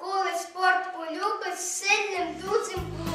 коли спорт полюбить сильним друзям.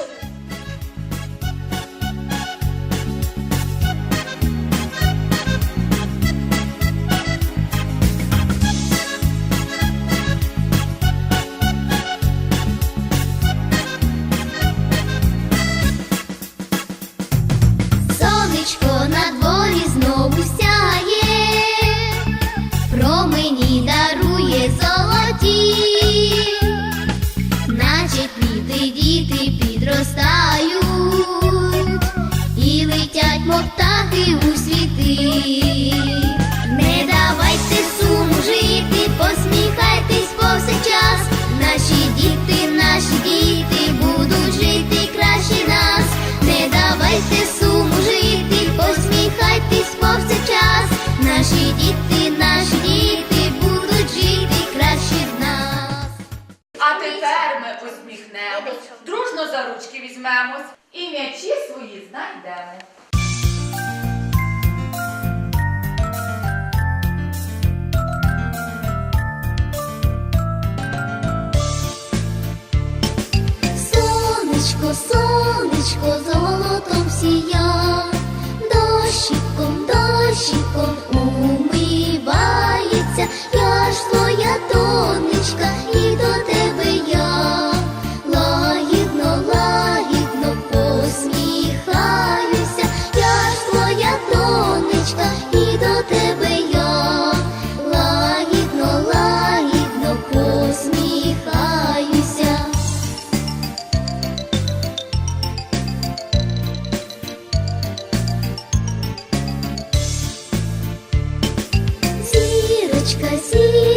Не давайте суму жити, посміхайтесь повсякчас. Наші діти, наші діти будуть жити краще нас. Не давайте суму жити, посміхайтесь повсякчас. Наші діти, наші діти будуть жити краще нас. А тепер ми усміхнемось, дружно за ручки візьмемось і м'ячі свої знайдемо. Золотом Зірочка, зірочка,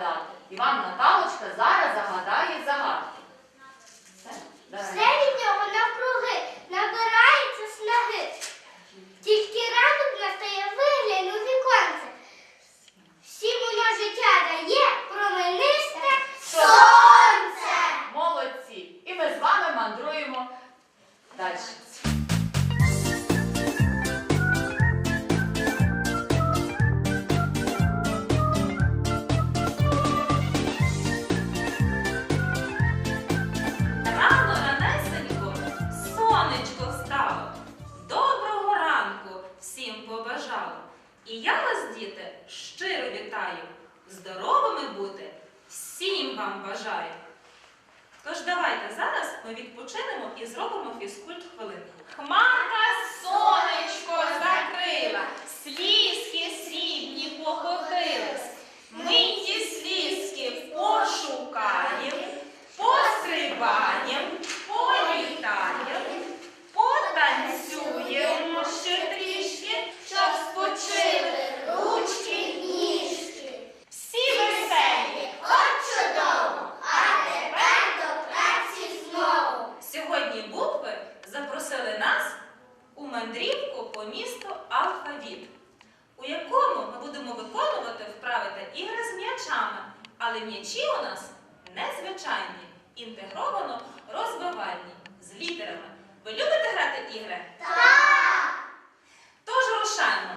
Загадку відгадати. І вам Наталочка зараз загадає загадку. Все, від нього навкруги набирається снаги. Тільки ранок вітаю. Здоровими бути всім вам бажаю. Тож давайте зараз ми відпочинемо і зробимо фізкульт хвилинку. Хмарка сонечко закрила, слізки срібні похохились, миті слізки у якому ми будемо виконувати вправи та ігри з м'ячами. Але м'ячі у нас незвичайні, інтегровано розвивальні, з літерами. Ви любите грати ігри? Так! Тож рушаємо.